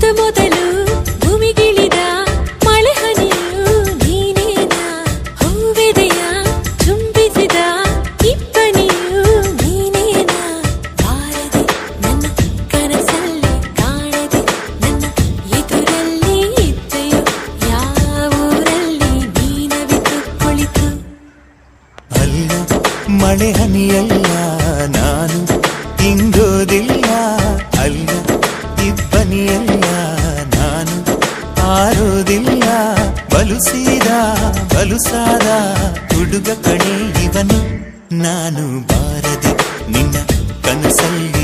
ಮೊದ ಮೊದಲು ಭೂಮಿಗಿಳಿದ ಮಳೆ ಹನಿಯು ನೀನೇನ? ಹೂವೆದೆಯ ಚುಂಬಿಸಿದ ಇಬ್ಬನಿಯು ನೀನೇನ? ಬಾರದೆ ನನ್ನ ಕನಸಲ್ಲಿ ಕಾಣದೆ ನನ್ನ ಎದುರಲ್ಲಿ ಇದ್ದೆಯು ಯಾವೂರಲ್ಲಿ ನೀನವಿತು ಕುಳಿತು? ಅಲ್ಲ ಮಳೆ ಹನಿಯಲ್ಲ ನಾನು ಅಲ್ಲ ನಾನು ಆರೋದಿಲ್ಲ. ಬಲುಸೀದ ಬಲುಸಾದ ಹುಡುಗ ಕಣೆ ಇವನು. ನಾನು ಬಾರದೆ ನಿನ್ನ ಕನಸಲ್ಲಿ